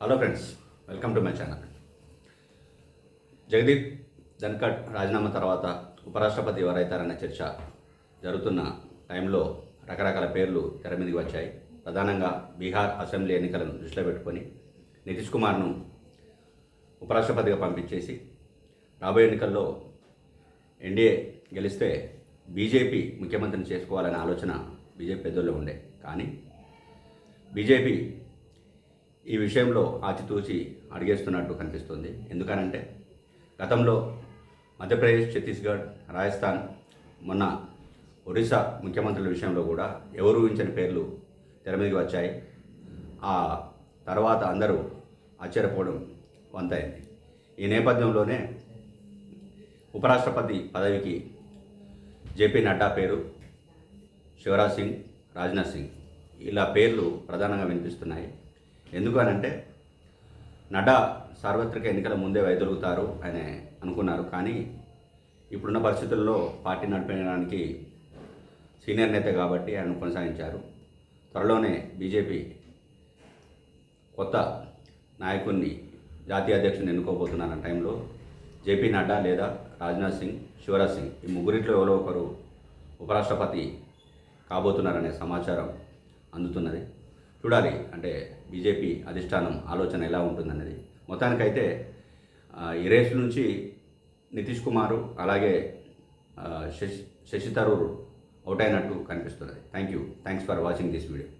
Hello friends welcome to my channel Jagdeep Dhankhar రాజీనామా తర్వాత ఉపరాష్ట్రపతి ఎవరైతారన్న చర్చ జరుగుతున్న టైంలో రకరకాల పేర్లు తెర మీదకి వచ్చాయి. ప్రధానంగా బీహార్ అసెంబ్లీ ఎన్నికలను దృష్టిలో పెట్టుకొని నితీష్ కుమార్ను ఉపరాష్ట్రపతిగా పంపించేసి రాబోయే ఎన్నికల్లో ఎన్డీఏ గెలిస్తే బీజేపీ ముఖ్యమంత్రిని చేసుకోవాలనే ఆలోచన బీజేపీ పెద్దల్లో ఉండే. కానీ బీజేపీ ఈ విషయంలో ఆచితూచి అడిగేస్తున్నట్టు కనిపిస్తుంది. ఎందుకనంటే గతంలో మధ్యప్రదేశ్ ఛత్తీస్గఢ్ రాజస్థాన్ మొన్న ఒరిస్సా ముఖ్యమంత్రుల విషయంలో కూడా ఎవరు ఊహించని పేర్లు తెర మీదకి వచ్చాయి. ఆ తర్వాత అందరూ ఆశ్చర్యపోవడం వంతైంది. ఈ నేపథ్యంలోనే ఉపరాష్ట్రపతి పదవికి జేపీ నడ్డా పేరు శివరాజ్ సింగ్ రాజ్నాథ్ సింగ్. ఇలా పేర్లు ప్రధానంగా వినిపిస్తున్నాయి. ఎందుకు అనంటే నడ్డా సార్వత్రిక ఎన్నికల ముందే వైదొలుగుతారు అని అనుకున్నారు. కానీ ఇప్పుడున్న పరిస్థితుల్లో పార్టీ నడిపించడానికి సీనియర్ నేత కాబట్టి ఆయన కొనసాగించారు. త్వరలోనే బీజేపీ కొత్త నాయకుడిని జాతీయ అధ్యక్షుని ఎన్నుకోబోతున్నారు టైంలో జేపీ నడ్డా లేదా రాజ్నాథ్ సింగ్ శివరాజ్ సింగ్ ఈ ముగ్గురిట్లో ఎవరో ఒకరు ఉపరాష్ట్రపతి కాబోతున్నారనే సమాచారం అందుతున్నది. చూడాలి. అంటే బీజేపీ అధిష్టానం ఆలోచన ఎలా ఉంటుందన్నది మొత్తానికైతే ఈ రేస్ నుంచి నితీష్ కుమారు అలాగే శశి శశి తరూర్ అవుట్ అయినట్టు కనిపిస్తున్నది. Thank you thanks for watching this video